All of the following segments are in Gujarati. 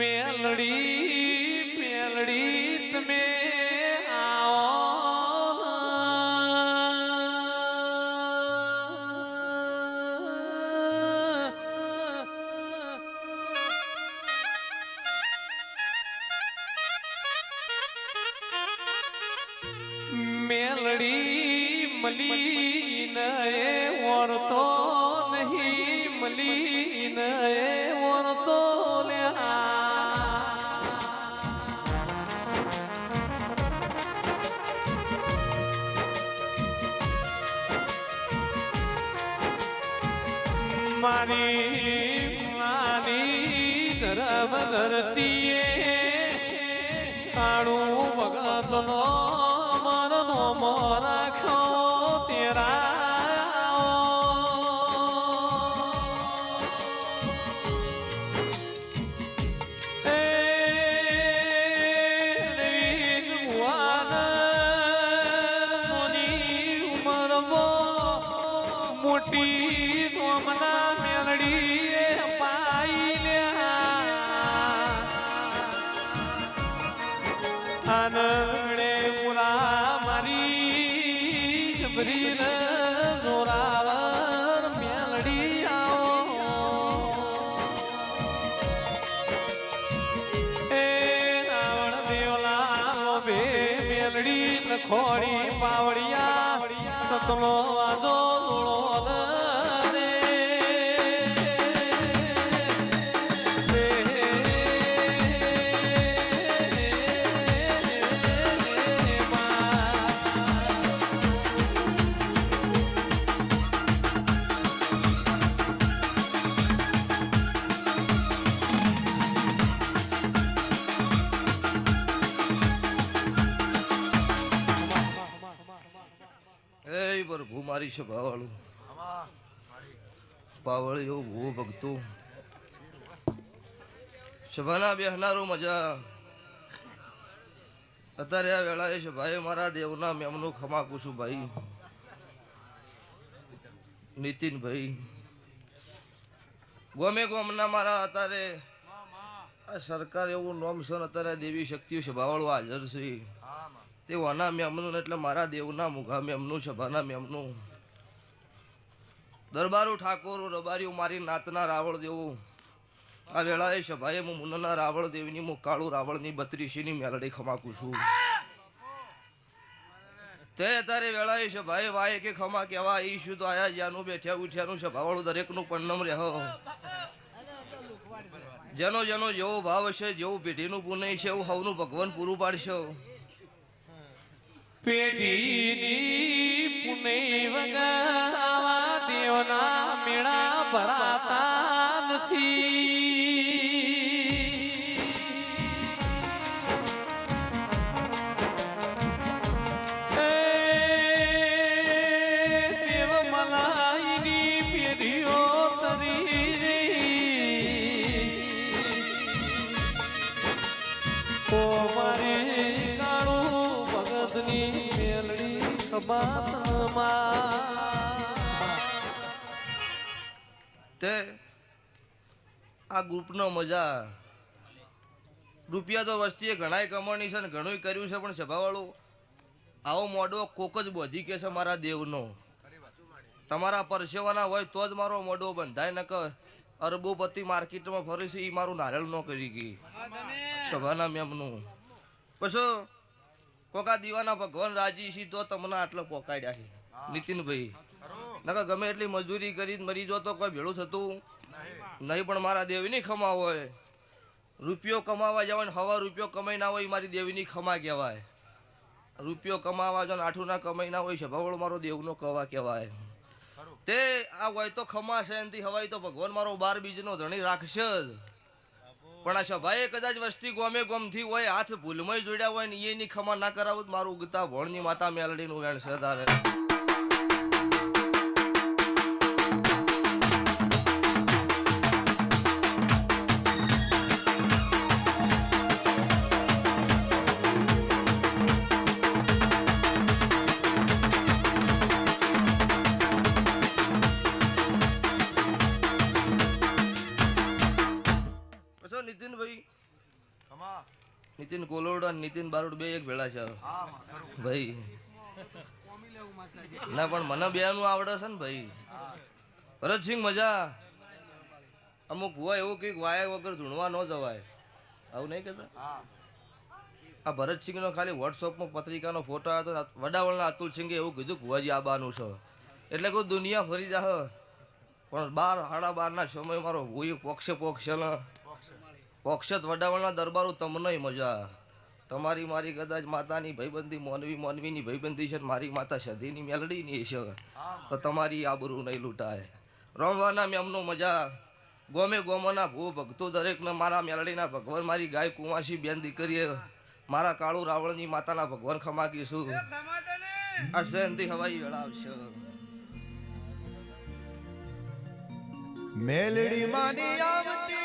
મેલડી મેલડી તમે મેલડી મલી એ ઓરતો નહીં મલી એ કાળું મન નો મોરાખ્યો જબરી જોરાવર મેલડી આવો એ રાવણ દેવલા બે મેલડી ખોડી પાવડિયા સતનો વાજો એ પ્રભુ મારી સભાવાળું પાવળ એવું ભૂ ભગતું સભાના બેહનારો મજા. અત્યારે આ વેળાએ સભાએ મારા દેવના મેમનું ખમા પૂછું ભાઈ. નીતિનભાઈ. ગમે ગોમના મારા અત્યારે સરકાર એવું નોમ છે અત્યારે દેવી શક્તિઓ સભાવાળું હાજર છે. તે વાના મેમનું એટલે મારા દેવના મુઘા મેમનું સભાના મેમનું દરબારો ઠાકોર, રબારીઓ મારી નાતના રાવળ દેવો. આ વેળાએ સભાએ હું મુનના રાવળ દેવની, હું કાળુ રાવળની, બત્રીસીની મેલડી ખમાકું છું. તે અત્યારે વેળાએ સભાએ વાય કે ખમા કેવા ઈશું તો આયા જ્યાંનું બેઠ્યા ઉઠ્યાનું સભાવાળું દરેકનું પન્નમ રહે. જેનો જેનો જેવો ભાવ છે, જેવું પેઢીનું પુનય છે, એવું હવનું ભગવાન પૂરું પાડશે. પેઢીની પુનઃ વગર આવા દેવના મેળા ભરાતા નથી. તે આ ગ્રુપનો મજા. રૂપિયા તો વસ્તીએ ઘણાય કમાણી છે ને ઘણું કર્યું છે પણ સભાવાળું આવો મોડો કોક જ બોધી કે છે મારા દેવનો. તમારા પરસેવાના હોય તો જ મારો મોડો બંધાય ન કે અરબોપતિ માર્કેટમાં ફરે છે એ મારું નારેલ ન કરી ગઈ. સભાના મેમનું. પછી કોકા દીવાના ભગવાન રાજી છે તો તમને આટલો પોકાડ્યા છે. નીતિનભાઈ. નકર ગમે એટલી મજૂરી કરી મરી જો તો કોઈ ભેળું થતું નહીં. પણ મારા દેવીની ખમા હોય રૂપિયો કમાવા જવાય ને હવા રૂપિયો કમાઈ ના હોય મારી દેવીની ખમા કહેવાય. રૂપિયો કમાવા જો ને આઠું ના કમાઈ ના હોય સભાવળ મારો દેવનો કવા કહેવાય. તે આ હોય તો ખમા છે એનથી હવાય તો ભગવાન મારો બાર બીજનો ધણી રાખશે જ. પણ આ સભાએ કદાચ વસ્તી ગોમે ગોમથી હોય, હાથ ભૂલમય જોડ્યા હોય ને એની ખમા ના કરાવું મારું ઉગતા ભોણની માતા મેલડીનું વેણ છે નીતિન કોલોડ અને નીતિન બારોડ બે એક ભેળા છે ભાઈ. ના પણ મને બે નું આવડે છે ને ભાઈ. ભરતસિંહ મજા. અમુક હોય એવું કંઈક વાયા વગર ધૂણવા ન જવાય. આવું નહીં કહેતા? આ ભરતસિંહનો ખાલી વોટ્સઅપમાં પત્રિકાનો ફોટો આવ્યો હતો ને વડાવળના અતુલસિંહે એવું કીધું ભુવાજી આબાનું છે. એટલે કોઈ દુનિયા ફરી જાહ. પણ બાર સાડા બારના સમય મારો ભૂય પોક્ષે પોક્ષે ને. પોક્ષત વડાવળના દરબારો તમને મજા. તમારી મારી કદાચ માતાની ભાઈબંધી મોનવી, મોનવીની ભાઈબંધી છે મારી માતા સધીની મેલડીની છે. તો તમારી આબરૂ નહીં લૂંટાય. રમવાના મેમનો મજા. ગોમે ગોમના ભૂ ભક્તો દરેકને મારા મેલડીના ભગવાન, મારી ગાય કુંવાસી બેન દીકરીએ મારા કાળુ રાવણની માતાના ભગવાન ખમાકીશું આ જયંતિ હવાઈ વેળા આવશે. મેલડી માની આવતી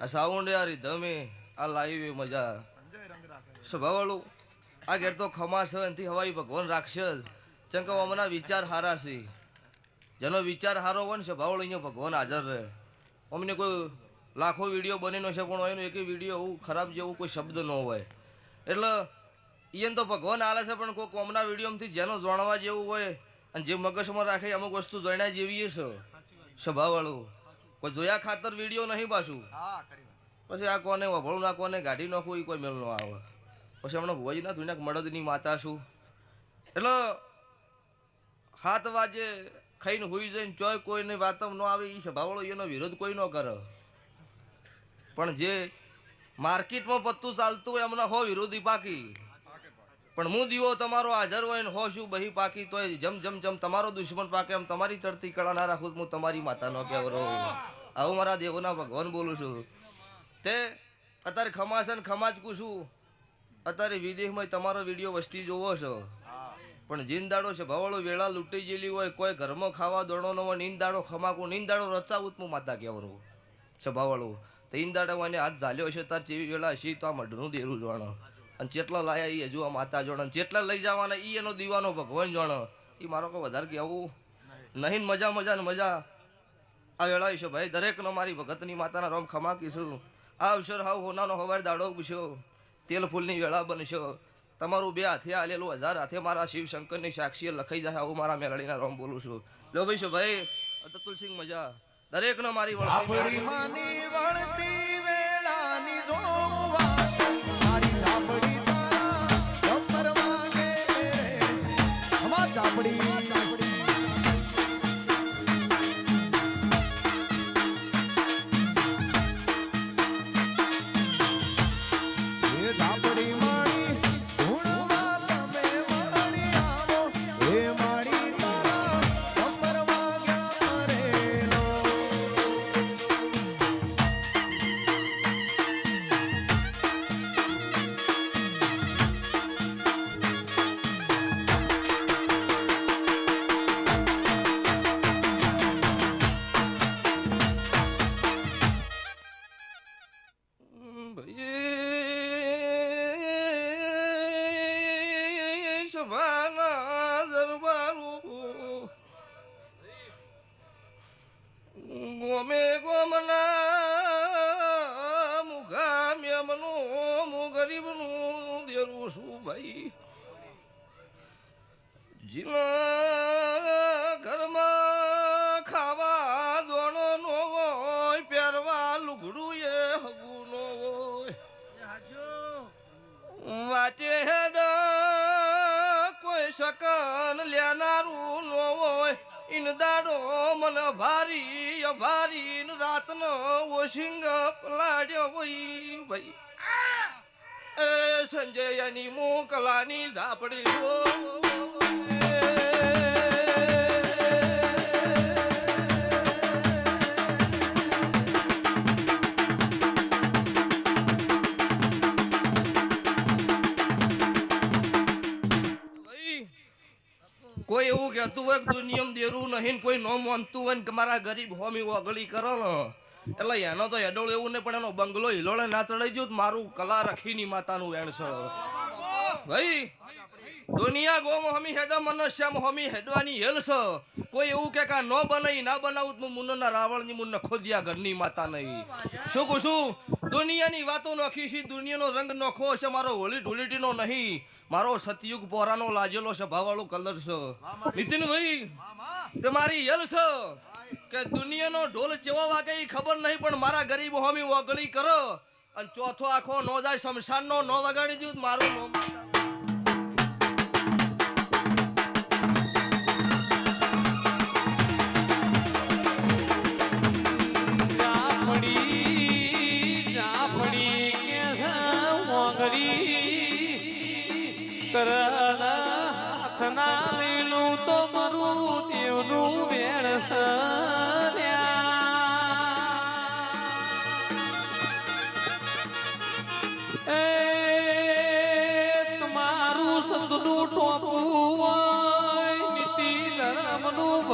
આ સાઉન્ડ યાર ધમે. આ લાઈવ મજા. સ્વભાવવાળું આ ઘેર તો ખમાશ એનાથી હવાઈ ભગવાન રાખશે જ. ચમ કે અમના વિચાર હારા છે. જેનો વિચાર હારો હોય ને સ્વભાવવાળો અહીંયા ભગવાન હાજર રહે. અમને કોઈ લાખો વીડિયો બનેલો છે, પણ એનો એક વીડિયો એવું ખરાબ જેવું કોઈ શબ્દ ન હોય. એટલે એને તો ભગવાન હાલે છે, પણ કોઈ કોમના વિડીયોમાંથી જેનો જાણવા જેવું હોય અને જે મગજમાં રાખે અમુક વસ્તુ જાણ્યા જેવી છે સ્વભાવવાળું કોઈ જોયા ખાતર વીડિયો નહીં પાછું? પછી આ કોને વભળું ના કોને ગાડી નાખવું એ કોઈ મેળ ન આવે. પછી હમણાં ભુવાજી ના ધુનાક મળદની માતા છું. એટલે હાથ વાજે ખાઈને હોઈ જઈને ચોય કોઈને વાતમ ન આવે એ સભાવાળો એનો વિરોધ કોઈ ન કરે. પણ જે માર્કેટમાં પત્તું ચાલતું હોય એમના હો વિરોધી પાકી. પણ હું દીવો તમારો હાજર હોય ને હો શું બહી પાકી તોય જમ જમ જમ તમારો દુશ્મન પાકે એમ તમારી ચડતી કળા ના રાખું હું તમારી માતાનો કહેવરો આવું મારા દેવોના ભગવાન બોલું છું. તે અત્યારે ખમાસન છે ને ખમા જ પૂછું. અત્યારે વિદેશમાં તમારો વીડિયો વસ્તી જોવો છો. પણ જીનદાડો છે, ભવાળો વેળા લૂંટી ગયેલી હોય, કોઈ ઘરમાં ખાવા દોડો ન હોય નીંદાડો ખમાકું નીંદાડો રચાવું હું માતા કહેવરો છે, ભવાળો. તો ઈંદાડો મને હાથ ઝાલ્યો હશે, તાર જેવી વેળા હશે, તો આ મઢનું દેરું જોણો અને જેટલા લાયા એ હજુ આ માતા જોડે. જેટલા લઈ જવાના એ એનો દીવાનો ભગવાન જોણો. એ મારો કોઈ વધારે કહેવું નહીં. મજા મજા ને મજા. આ વેળા છે ભાઈ દરેકનો મારી ભગતની માતાના રોમ ખમાકીશું આ અવસર હાવ હોનાનો હવાર દાડો પૂછ્યો તેલ ફૂલની વેળા બનશો તમારું બે હાથે આલેલું હજાર હાથે મારા શિવ શંકરની સાક્ષીએ લખાઈ જાય આવું મારા મેળડીના રોમ બોલું છું. લો ભાઈ શું ભાઈ? અતુલસિંહ મજા. દરેકનો મારી વળતી ગરીબનું દેરું શું ભાઈ જીના ઘરમાં ખાવા દોણો નો હોય પહેરવા લુગડું એ હગું નો હોય વાટે હેડ શકન લેનારું નો હોય ઇન દાડો મન ભારી અભારી ન રાતનો ઓશિંગ પલાડ્યો હોય, ભાઈ. એ સંજયની મોકલાની ઝાપડી કોઈ એવું કહેતું હોય કે દુનિયમ દેરું નહીં કોઈ ન માનતું હોય કે મારા ગરીબ હોમી વગળી કરો ને. એટલે એનો તો હેડોળ એવું નહીં, પણ એનો બંગલો હિલોળે ના ચડાઈ ગયો મારું કલા રખીની માતાનું વેણ છે. ભાઈ, દુનિયા ગોમ હમી હેડો, મનુષ્યમ હમી હેડવાની હેલ કોઈ એવું કે કા ન બનાવી ના બનાવું તો રાવણની મુન્ન ખોદિયા ઘરની માતા નહીં. શું કહું છું દુનિયાની વાતો નોખી છે, દુનિયાનો રંગ નોખો છે, મારો હોળી ધૂળેટીનો નહીં. મારો સતયુગ પોરાનો લાજેલો છે ભાવાળો કલર છે. નીતિનભાઈ, તે મારી હેલ છે. કે દુનિયાનો ઢોલ ચેવા વાગે ખબર નહીં, પણ મારા ગરીબ હોમી વગળી કરો. અને ચોથો આખો નો જાય, શમશાનનો નો વગાડી દઉં મારું કરના હાથના લીલું તો મરું દેવનું વેણ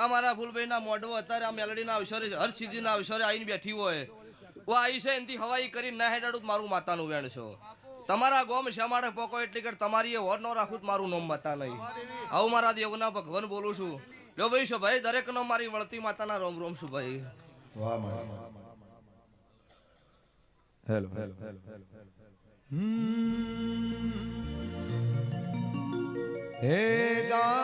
આ મારા ફૂલભાઈના મોઢો અત્યારે આ મેલડીના અવસરે હર સિદ્ધિના અવસરે આવીને બેઠી હોય. હું આવી છે એનથી હવાઈ કરી ના હેડાડું મારું માતાનું વેણ છો. તમારા ગોમ શ્યામાડે પોકો એટલી કે તમારી એ હોર ન રાખું મારું નોમ માતા નહીં. આવું મારા દેવના ભગવાન બોલું છું. લો ભાઈ છો ભાઈ દરેકનો મારી વળતી માતાના રોમ રોમ છું ભાઈ વાહ હેલો હેલો હેલો હે ગા